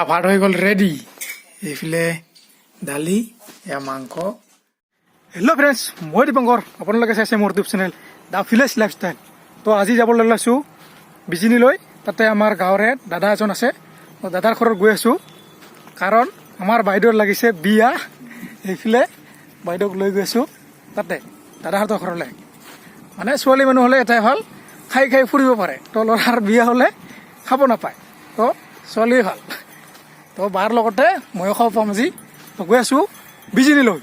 এয়া ভাত হৈ গ'ল ৰেডি এইফালে দালি এয়া মাংস। হেল্ল' ফ্ৰেণ্ডছ মই দীপংকৰ আপোনালোকে চাইছে মোৰ YouTube channel the village lifestyle তো আজি যাবলৈ ওলাইছোঁ বিজিনীলৈ তাতে আমাৰ গাঁৱৰে দাদা এজন আছে। তো দাদাৰ ঘৰত গৈ আছোঁ কাৰণ আমাৰ বাইদেউৰ লাগিছে বিয়া। এইফালে বাইদেউক লৈ গৈ আছোঁ তাতে দাদাহঁতৰ ঘৰলৈ। মানে ছোৱালী মানুহ হ'লে এটাই ভালো খাই খাই ফুৰিব পাৰে। তো ল'ৰাৰ বিয়া হ'লে খাব নাপায়। তো ছোৱালী ভালো। তো বাৰ লগতে ময়ো খাব পাম আজি। গৈ আছোঁ বিজিনীলৈ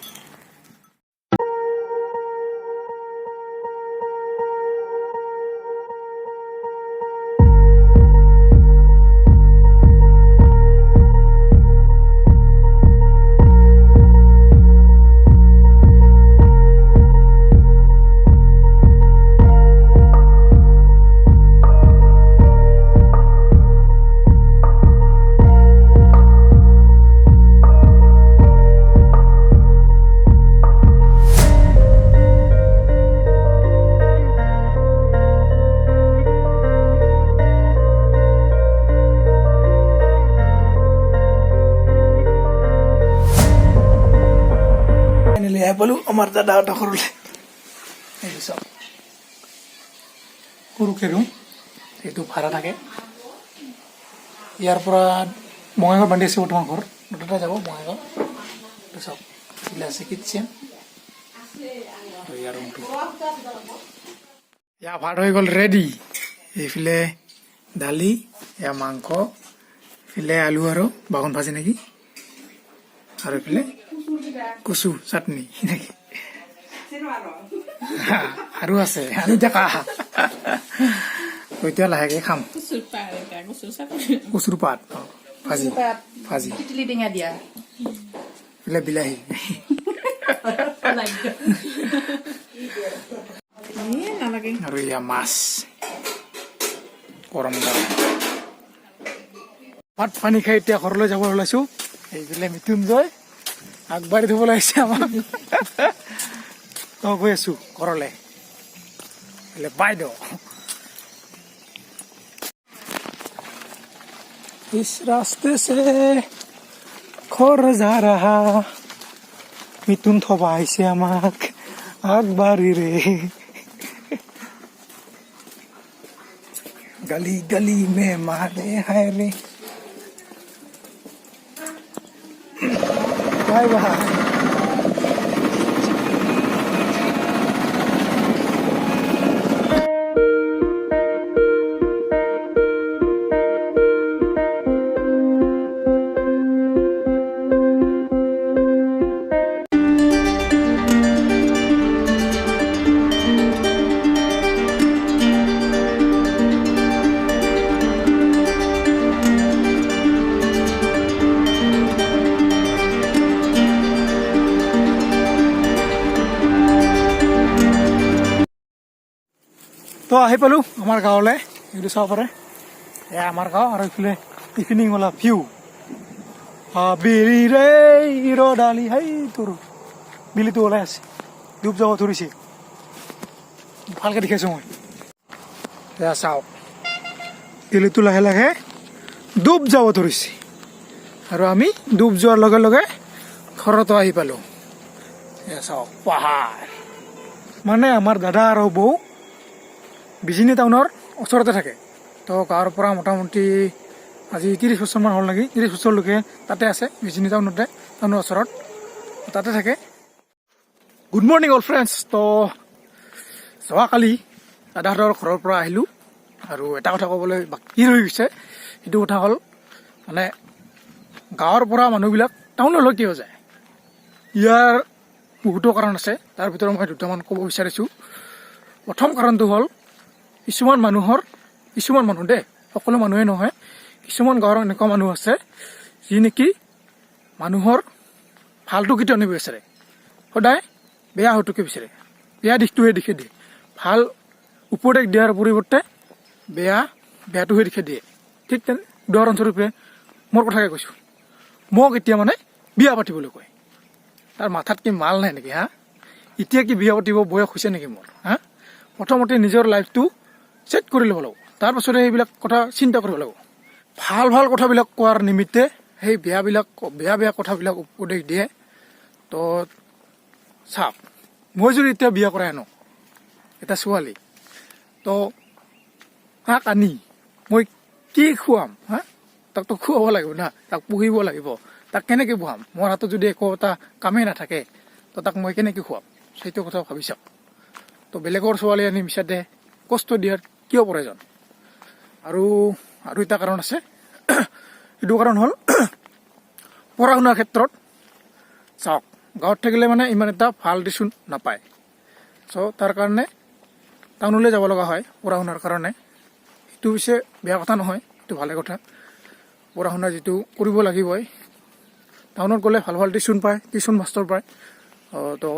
ফাইনেলি আহি পালোঁ আমাৰ দাদাহঁতৰ ঘৰলৈ এইটো চাওক সৰুকে ৰুম এইটো ভাড়া থাকে। ইয়াৰ পৰা বঙাইগাঁও বান্ধি আছে বৰ্তমান ঘৰ। দুটাতে যাব বঙাইগাঁও চাওক এইফালে আছে কিটচেন আৰু ইয়াৰ ৰুমটো ইয়াৰ ভাত হৈ গ'ল ৰেডি এইফালে দালি এয়া মাংস এইফালে আলু আৰু বাগুন ভাজি নেকি। আৰু এইফালে কচু চাটনি। নেকি? আৰু। আছে। আনি থাকা এতিয়া লাহেকে খাম। কচুৰ পাত ভাজি। ভাজি। টেঙা দিয়া। এইফালে বিলাহী। আৰু এয়া মাছ। গৰম গৰম ভাত পানী খাই এতিয়া ঘৰলৈ যাব ওলাইছো। এইফালে মৃত্যুঞ্জয় আগবাঢ়ি থব লাগিছে আমাক তো গৈ আছো ঘৰলৈ এইফালে বাইদেউ इस रास्ते से খৰ যা ৰাহা মিথুন থবা আহিছে আমাক আগবাঢ়ি ৰে गली गली में मारे है रे 你吧？তো আহি পালোঁ আমাৰ গাঁৱলৈ, এইটো চাব পাৰে। এয়া আমাৰ গাঁও আৰু এইফালে ইভিনিং ওলা ভিউ বিলি ৰে ৰদালি হাই, তোৰ, বিলিটো ওলাই আছে, ডুব যাব ধৰিছে। ভালকৈ দেখিছোঁ মই। এয়া চাওক, বিলিটো লাহে লাহে ডুব যাব ধৰিছে। আৰু আমি ডুব যোৱাৰ লগে লগে ঘৰতো আহি পালোঁ। এয়া চাওক, পাহাৰ। মানে আমাৰ দাদা আৰু বৌ বিজিনী টাউনৰ ওচৰতে থাকে। তো গাঁৱৰ পৰা মোটামুটি আজি ত্ৰিছ বছৰমান হ'ল নেকি? ত্ৰিছ বছৰলৈকে তাতে আছে, বিজিনী টাউনতে, টাউনৰ ওচৰত। তাতে থাকে। গুড মৰ্ণিং অল ফ্ৰেণ্ডছ তো যোৱাকালি দাদাহঁতৰ ঘৰৰ পৰা আহিলোঁ। আৰু এটা কথা ক'বলৈ বাকী ৰৈ গৈছে, সেইটো কথা হ'ল মানে গাঁৱৰ পৰা মানুহবিলাক টাউনলৈ কিয় যায়? ইয়াৰ বহুতো কাৰণ আছে। তাৰ ভিতৰত মই দুটামান ক'ব বিচাৰিছোঁ। প্ৰথম কাৰণটো হ'ল কিছুমান মানুহৰ, কিছুমান মানুহ দেই, সকলো মানুহে নহয়, কিছুমান গাঁৱৰ এনেকুৱা মানুহ আছে, যি নেকি মানুহৰ ভালটো কেতিয়াও নিবিচাৰে। সদায় বেয়া হোৱাটোকে বিচাৰে। বেয়া দিশটোহে দিশে দিয়ে। ভালো উপদেশ দিয়াৰ পৰিৱৰ্তে বেয়া, বেয়াটোহে দিশে দিয়ে। ঠিক তেনে, উদাহৰণস্বৰূপে মোৰ কথাকে কৈছোঁ। মোক এতিয়া মানে বিয়া পাতিবলৈ কয়। তাৰ মাথাত কি মাল নাই নেকি, হা? এতিয়া কি বিয়া পাতিব বয়স হৈছে নেকি মোৰ, হা? প্ৰথমতে নিজৰ লাইফটো ছেট কৰি ল'ব লাগিব। তাৰপাছতে এইবিলাক কথা চিন্তা কৰিব লাগিব। ভালো ভালো কথাবিলাক কোৱাৰ নিমিত্তে সেই বেয়াবিলাক, বেয়া বেয়া কথাবিলাক উপদেশ দিয়ে। তো চাওক মই যদি এতিয়া বিয়া কৰাই আনো, এটা ছোৱালী, তো, তাক আনি মই কি খুৱাম, হা? তাকতো খুৱাব লাগিব না, তাক পুহিব লাগিব। তাক কেনেকৈ পুহাম? মোৰ হাতত যদি একো এটা কামেই নাথাকে, তো তাক মই কেনেকৈ খুৱাম? সেইটো কথা ভাবি চাওক তো বেলেগৰ ছোৱালী আনি মিছাতে কষ্ট দিয়াৰ কিয় প্ৰয়োজন আৰু আৰু এটা কাৰণ আছে। এইটো কাৰণ হ'ল পঢ়া শুনাৰ ক্ষেত্ৰত, চাওক, গাঁৱত থাকিলে মানে ইমান এটা ভালো টিউশ্যন নাপায়। চ' তাৰ কাৰণে টাউনলৈ যাব লগা হয় পঢ়া শুনাৰ কাৰণে। সেইটো পিছে বেয়া কথা নহয় সেইটো ভালে কথা। পঢ়া শুনা যিটো কৰিব লাগিবই, টাউনত গ'লে ভালো ভালো টিউশ্যন পায়, টিউশ্যন মাষ্টৰ পায়। তো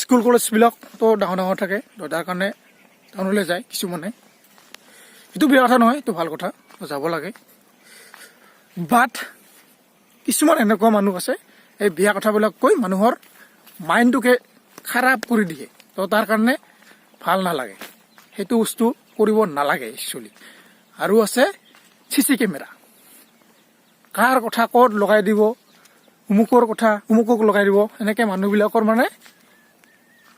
স্কুল কলেজবিলাকতো ডাঙৰ ডাঙৰ থাকে তাৰ কাৰণে টাউনলৈ যায় কিছুমানে। সেইটো বেয়া কথা নহয় এইটো ভাল কথা যাব লাগে। বাট কিছুমান এনেকুৱা মানুহ আছে এই বেয়া কথাবিলাক কৈ মানুহৰ মাইণ্ডটোকে খাৰাপ কৰি দিয়ে তো তাৰ কাৰণে ভাল নালাগে। সেইটো বস্তু কৰিব নালাগে একচুৱেলি আৰু আছে চি চি কেমেৰা। কাৰ কথা ক'ত লগাই দিব অমুকৰ কথা অমুকক লগাই দিব এনেকৈ মানুহবিলাকৰ মানে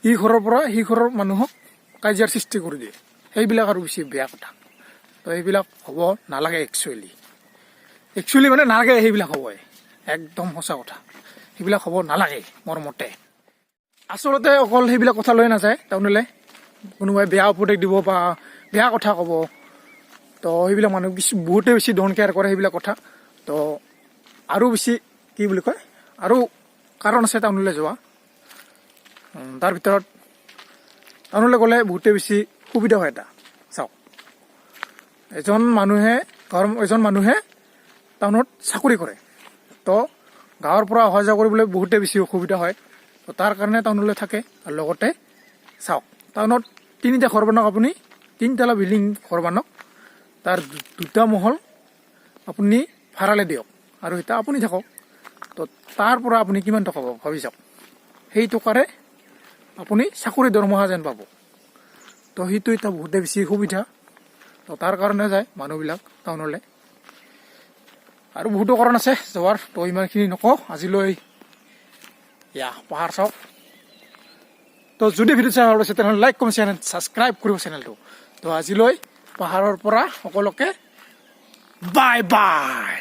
ই ঘৰৰ পৰা সি ঘৰৰ মানুহক কাজিয়াৰ সৃষ্টি কৰি দিয়ে। সেইবিলাক আৰু বেছি বেয়া কথা। তো এইবিলাক হ'ব নালাগে একচুৱেলি একচুৱেলি মানে নালাগে সেইবিলাক হ'বই। একদম সঁচা কথা। সেইবিলাক হ'ব নালাগে মোৰ মতে। আচলতে অকল সেইবিলাক কথা লৈ নাযায়। টাউনলৈ কোনোবাই বেয়া উপদেশ দিব বা বেয়া কথা ক'ব তো সেইবিলাক মানুহ বেছি বহুতেই বেছি ডন কেয়াৰ কৰে সেইবিলাক কথা। তো আৰু বেছি কি বুলি কয়? আৰু কাৰণ আছে টাউনলৈ যোৱা। তাৰ ভিতৰত টাউনলৈ গ'লে বহুতেই বেছি সুবিধা হয় এটা। চাওক। এজন মানুহে ঘৰ এজন মানুহে টাউনত চাকৰি কৰে। তো গাঁৱৰ পৰা অহা যোৱা কৰিবলৈ বহুতেই বেছি অসুবিধা হয়। তো তাৰ কাৰণে টাউনলৈ থাকে আৰু লগতে চাওক, টাউনত তিনিটা ঘৰ বনাওক আপুনি, তিনিতলা বিল্ডিং ঘৰ বনাওক তাৰ দুটা মহল আপুনি ভাড়ালৈ দিয়ক। আৰু এতিয়া আপুনি থাকক। তো তাৰ পৰা আপুনি কিমান টকা পাব? ভাবি চাওক। সেই টকাৰে আপুনি চাকৰি দৰমহা যেন পাব। তো সেইটো এটা বহুতেই বেছি সুবিধা। তো তাৰ কাৰণে যায় মানুহবিলাক টাউনলৈ। আৰু বহুতো কাৰণ আছে যোৱাৰ। তো ইমানখিনি নকওঁ, আজিলৈ ইয়া পাহাৰ চাওক তো যদি ভিডিঅ' চাই ভালো পাইছে তেনেহ'লে লাইক কমেণ্ট চেনেল ছাবস্ক্ৰাইব কৰিব চেনেলটো তো আজিলৈ পাহাৰৰ পৰা সকলোকে বাই বাই